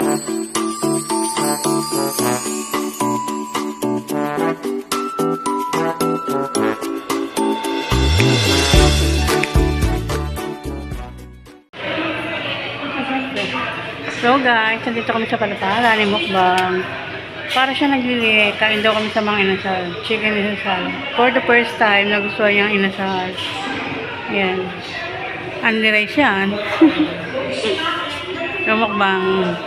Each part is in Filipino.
So guys, nandito kami sa Palapala ni Mukbang. Para siya naglili, kain daw kami sa mga inasal. Chicken inasal. For the first time, nagustuhan niya ang inasal. Yan. Only rice yan. so mukbang.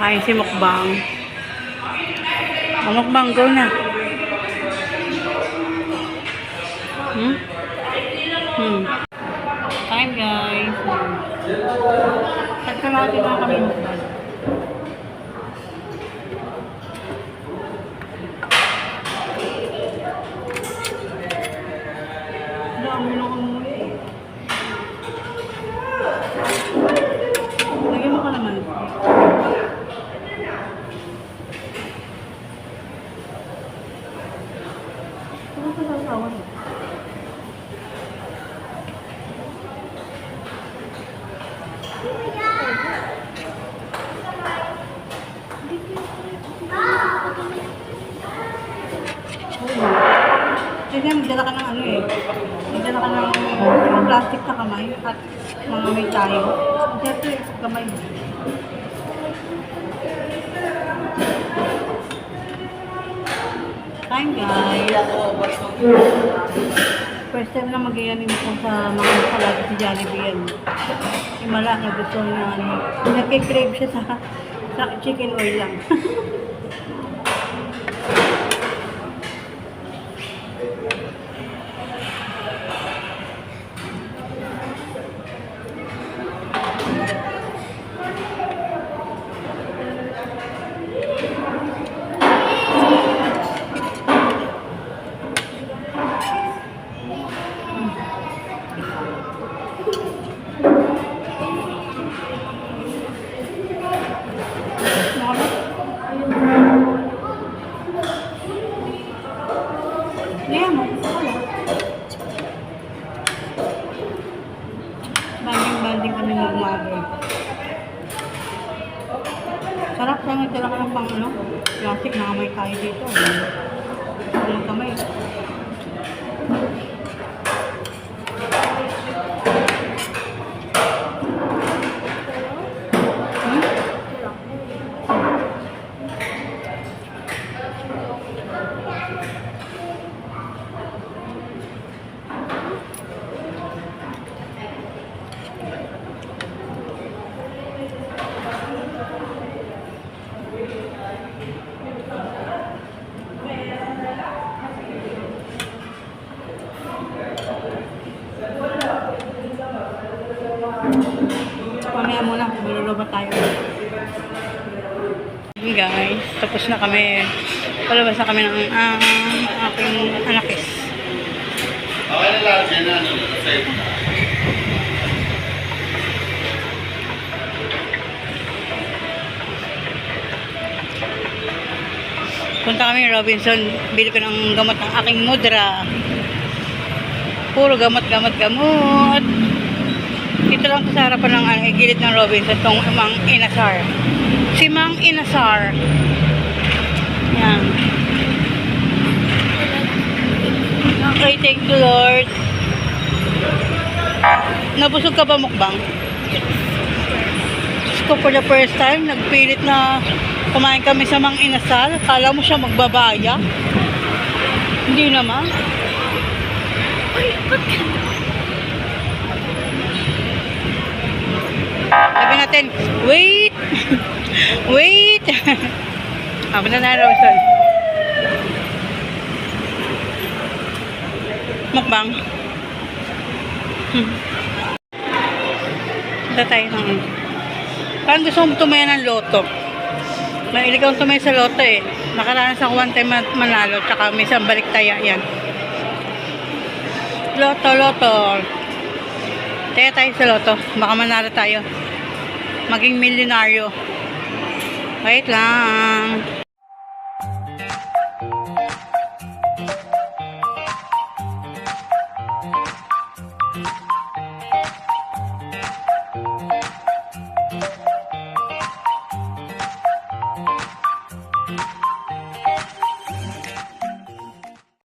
Kain si mukbang. Ang mukbang, go na. Hmm? Hmm. Time guys. At kalahati na kami mukbang. Dami na kang muli eh. Lagyan mo ka naman. Ano ka sa asawa mo? Kasi magdala ka ng ano eh. Magdala ka ng mga plastic sa kamay at mga may tayo. Siyempre, sa kamay mo. Time guys. First time na mag-ianin ko sa mga salado si Jollibee yan. Himala na gusto niya ano. Nagkikrave siya sa, sa chicken oil lang. Banding-banding kami ng umaga. Sarap lang nagdala ka ng pang ano. Plastic na kamay tayo dito. Ang kamay. Tayo. Hey guys, tapos na kami. Palabas na kami ng ah, aking anakis. Okay na lahat yan na ano. Punta kami Robinson, bili ko ng gamot ng aking mudra. Puro gamot, gamot, gamot. Dito lang sa harapan ng ano, gilid ng Robinson, tong Mang Inasar. Si Mang Inasar. Yan. Okay, thank you Lord. Nabusog ka ba mukbang? Diyos ko for the first time, nagpilit na kumain kami sa Mang Inasal. Kala mo siya magbabaya. Hindi naman. Sabi natin, wait! wait! Ako na na, Rosan. Mukbang. Hmm. Punta tayo ng... Parang gusto mong tumaya ng loto. Mahilig akong tumaya sa loto eh. Nakaranas ako one time man- manalo, tsaka may isang balik taya yan. Loto, loto. Taya tayo sa loto. Baka manalo tayo. Maging milyonaryo. Wait lang.